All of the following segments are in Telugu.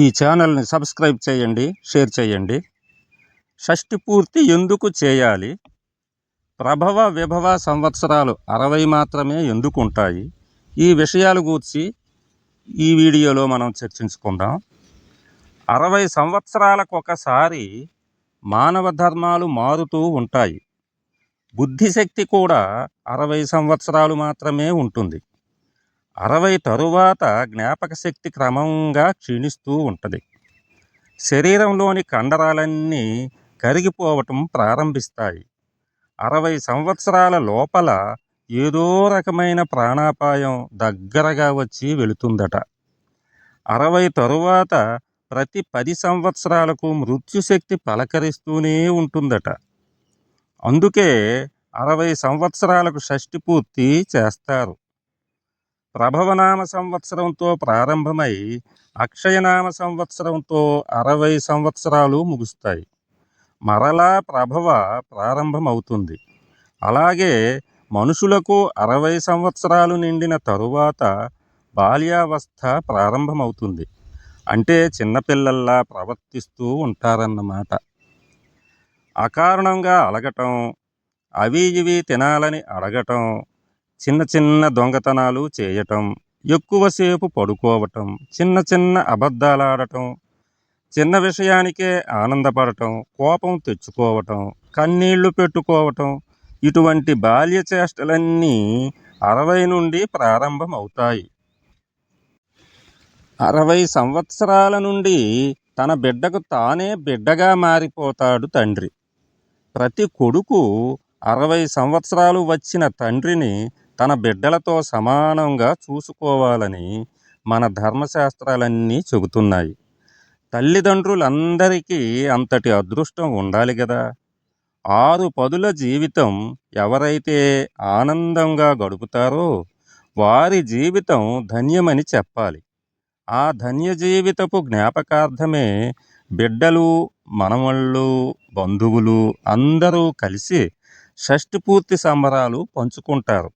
ఈ ఛానల్ని సబ్స్క్రైబ్ చేయండి షేర్ చేయండి. షష్ఠి పూర్తి ఎందుకు చేయాలి? ప్రభవ విభవ సంవత్సరాలు అరవై మాత్రమే ఎందుకు ఉంటాయి ఈ విషయాలు గూర్చి ఈ వీడియోలో మనం చర్చించుకుందాం. అరవై సంవత్సరాలకు ఒకసారి మానవ ధర్మాలు మారుతూ ఉంటాయి. బుద్ధిశక్తి కూడా అరవై సంవత్సరాలు మాత్రమే ఉంటుంది. అరవై తరువాత జ్ఞాపక శక్తి క్రమంగా క్షీణిస్తూ ఉంటుంది. శరీరంలోని కండరాలన్నీ కరిగిపోవటం ప్రారంభిస్తాయి. అరవై సంవత్సరాల లోపల ఏదో రకమైన ప్రాణాపాయం దగ్గరగా వచ్చి వెళుతుందట. అరవై తరువాత ప్రతి పది సంవత్సరాలకు మృత్యుశక్తి పలకరిస్తూనే ఉంటుందట. అందుకే అరవై సంవత్సరాలకు షష్టి పూర్తి చేస్తారు. ప్రభవనామ సంవత్సరంతో ప్రారంభమై అక్షయనామ సంవత్సరంతో అరవై సంవత్సరాలు ముగుస్తాయి. మరలా ప్రభవ ప్రారంభమవుతుంది. అలాగే మనుషులకు అరవై సంవత్సరాలు నిండిన తరువాత బాల్యావస్థ ప్రారంభమవుతుంది. అంటే చిన్నపిల్లల్లా ప్రవర్తిస్తూ ఉంటారన్నమాట. అకారణంగా అలగటం అవి ఇవి తినాలని అడగటం చిన్న చిన్న దొంగతనాలు చేయటం ఎక్కువసేపు పడుకోవటం చిన్న చిన్న అబద్ధాలాడటం చిన్న విషయానికే ఆనందపడటం కోపం తెచ్చుకోవటం కన్నీళ్ళు పెట్టుకోవటం ఇటువంటి బాల్య చేష్టలన్నీ అరవై నుండి ప్రారంభమవుతాయి. అరవై సంవత్సరాల నుండి తన బిడ్డకు తానే బిడ్డగా మారిపోతాడు తండ్రి. ప్రతి కొడుకు అరవై సంవత్సరాలు వచ్చిన తండ్రిని తన బిడ్డలతో సమానంగా చూసుకోవాలని మన ధర్మశాస్త్రాలన్నీ చెబుతున్నాయి. తల్లిదండ్రులందరికీ అంతటి అదృష్టం ఉండాలి కదా ఆరు పదుల జీవితం ఎవరైతే ఆనందంగా గడుపుతారో వారి జీవితం ధన్యమని చెప్పాలి. ఆ ధన్య జీవితపు జ్ఞాపకార్థమే బిడ్డలు మనవళ్ళు బంధువులు అందరూ కలిసి షష్టి పూర్తి సంబరాలు పంచుకుంటారు.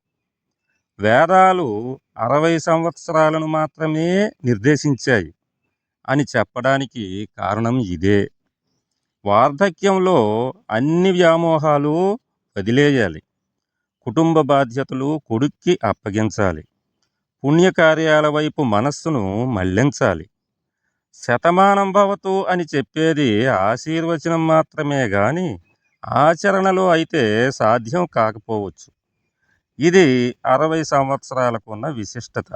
వేదాలు అరవై సంవత్సరాలను మాత్రమే నిర్దేశించాయి అని చెప్పడానికి కారణం ఇదే. వార్ధక్యంలో అన్ని వ్యామోహాలు వదిలేయాలి. కుటుంబ బాధ్యతలు కొడుక్కి అప్పగించాలి. పుణ్యకార్యాల వైపు మనస్సును మళ్ళించాలి. శతమానం భవతు అని చెప్పేది ఆశీర్వచనం మాత్రమే గాని ఆచరణలో అయితే సాధ్యం కాకపోవచ్చు. ఇది అరవై సంవత్సరాలకు ఉన్న విశిష్టత.